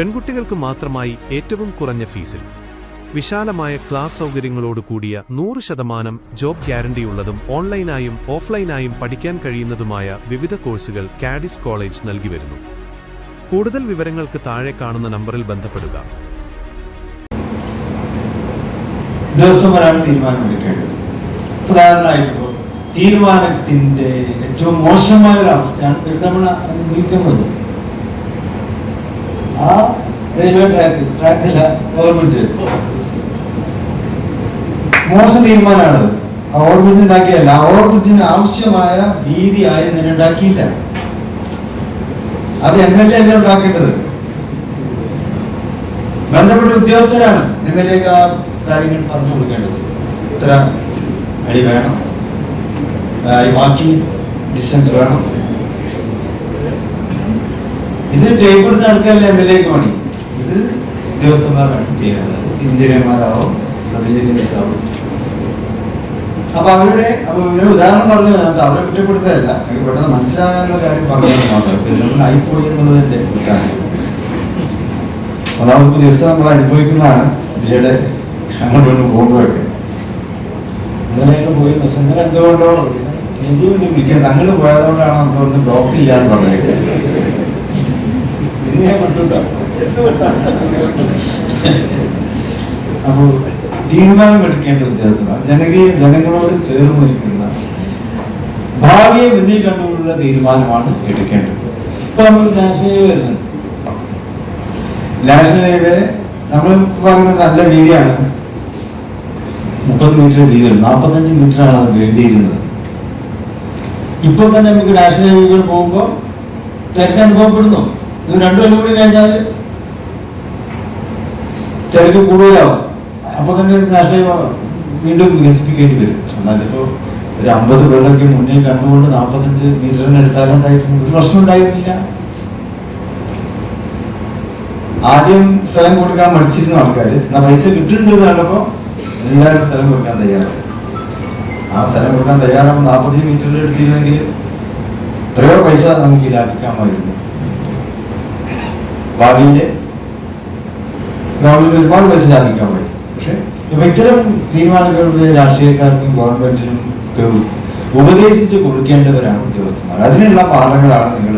പെൺകുട്ടികൾക്ക് മാത്രമായി ഏറ്റവും കുറഞ്ഞ ഫീസിൽ. വിശാലമായ ക്ലാസ് സൗകര്യങ്ങളോട് കൂടിയ നൂറ് ശതമാനം ജോബ് ഗ്യാരണ്ടിയുള്ളതും ഓൺലൈനായും ഓഫ്ലൈനായും പഠിക്കാൻ കഴിയുന്നതുമായ വിവിധ കോഴ്സുകൾ കാഡിസ് കോളേജ് നൽകി വരുന്നു. കൂടുതൽ വിവരങ്ങൾക്ക് താഴെ കാണുന്ന നമ്പറിൽ ബന്ധപ്പെടുക. ഉദ്യോഗസ്ഥന്മാരാണ് തീരുമാനമെടുക്കേണ്ടത് ഉദാഹരണമായിപ്പോ തീരുമാനത്തിന്റെ ഏറ്റവും മോശമായ ഒരു അവസ്ഥയാണ് നമ്മൾ അനുഭവിക്കുന്നത് മോശം തീരുമാനമാണത് ആ ഓവർബ്രിഡ്ജ് ഉണ്ടാക്കിയല്ല ആ ഓവർബ്രിഡ്ജിന് ആവശ്യമായ വീതി ആരും നിന്നെ ഉണ്ടാക്കിയില്ല. അത് എം എൽ എ അല്ലേ ഉണ്ടാക്കേണ്ടത്. ബന്ധപ്പെട്ട ഉദ്യോഗസ്ഥരാണ് എം എൽ എ കാര്യങ്ങൾ പറഞ്ഞു കൊടുക്കേണ്ടത്. ഇത്ര അടി വേണം. വാക്കിംഗ് ഡിസ്റ്റൻസ് വേണം. ഇത് ടേബിൾ എടുത്ത് എം എൽ പണി ഇത് ഉദ്യോഗസ്ഥന്മാരാണ് ചെയ്യുന്നത്. എഞ്ചിനീയർമാരാവും സബ് എഞ്ചിനീയേഴ്സ് ആവും അപ്പൊ അവരുടെ അപ്പൊ ഒരു ഉദാഹരണം പറഞ്ഞു തന്നത് അവരെ കുറ്റപ്പെടുത്തല്ല പെട്ടെന്ന് മനസ്സിലാകാനുള്ള കാര്യം പറഞ്ഞു മാത്രം ആയിപ്പോയി എന്നുള്ളതിന്റെ ഒന്നാമത്തെ ദിവസം നമ്മൾ അനുഭവിക്കുന്നതാണ് വിജയുടെ അങ്ങോട്ട് കൊണ്ട് പോകുമ്പോഴൊക്കെ അങ്ങനെയൊക്കെ പോയി. പക്ഷെ അങ്ങനെ എന്തുകൊണ്ടോ എന്തുകൊണ്ട് വിളിക്കാൻ അങ്ങനെ പോയതുകൊണ്ടാണ് എന്തുകൊണ്ട് ബ്ലോക്ക് ഇല്ലാന്ന് പറഞ്ഞത്. അപ്പോൾ തീരുമാനം എടുക്കേണ്ട ഉദ്യോഗസ്ഥന്മാർ ജനകീയ ജനങ്ങളോട് ചേർന്ന് നിൽക്കുന്ന ഭാവിയെ മുന്നിൽ കണ്ടുകൊണ്ടുള്ള തീരുമാനമാണ് എടുക്കേണ്ടത്. ഇപ്പൊ നമ്മൾ നാഷണൽ വരുന്നത്. നാഷണൽ ഹൈവേ നമ്മൾ പറയുന്ന നല്ല രീതിയാണ്. മുപ്പത് മീറ്റർ വീതിയാണ്. നാൽപ്പത്തഞ്ച് മീറ്റർ ആണ് അത് വേണ്ടിയിരുന്നത്. ഇപ്പൊ തന്നെ നമുക്ക് നാഷണൽ ലീഗുകൾ പോകുമ്പോൾ അനുഭവപ്പെടുന്നു. ഇത് രണ്ടു കൊല്ലം കഴിഞ്ഞാൽ തിരക്ക് കൂടുതലാവും. അപ്പൊ തന്നെ നാഷണൽ വീണ്ടും വികസിപ്പിക്കേണ്ടി വരും. എന്നാലിപ്പോ ഒരു അമ്പത് പേരൊക്കെ മുന്നിൽ കണ്ടുകൊണ്ട് നാൽപ്പത്തഞ്ച് മീറ്ററിന് എടുത്താലുണ്ടായിരുന്നു ഒരു പ്രശ്നം ഉണ്ടായിരുന്നില്ല. ആദ്യം സ്ഥലം കൊടുക്കാൻ മടിച്ചിരുന്ന ആൾക്കാർ എന്നാ പൈസ കിട്ടുന്നുണ്ട് എന്ന് കണ്ടപ്പോ എല്ലാവരും സ്ഥലം കൊടുക്കാൻ തയ്യാറായി. ആ സ്ഥലം കൊടുക്കാൻ തയ്യാറാകുമ്പോൾ നാൽപ്പത് മീറ്ററിൽ എടുത്തിരുന്നെങ്കിൽ എത്രയോ പൈസ നമുക്ക് ലാഭിക്കാമായിരുന്നു ഭാവിയിലെ ഗവൺമെന്റ് ഒരുപാട് പൈസ ലാഭിക്കാൻ പറ്റും പക്ഷെ ഇപ്പൊ ഇത്തരം തീരുമാനങ്ങളുടെ രാഷ്ട്രീയക്കാർക്കും ഗവൺമെന്റിനും ഉപദേശിച്ച് കൊടുക്കേണ്ടവരാണ് ഉദ്യോഗസ്ഥന്മാർ. അതിനുള്ള പാഠങ്ങളാണ് നിങ്ങൾ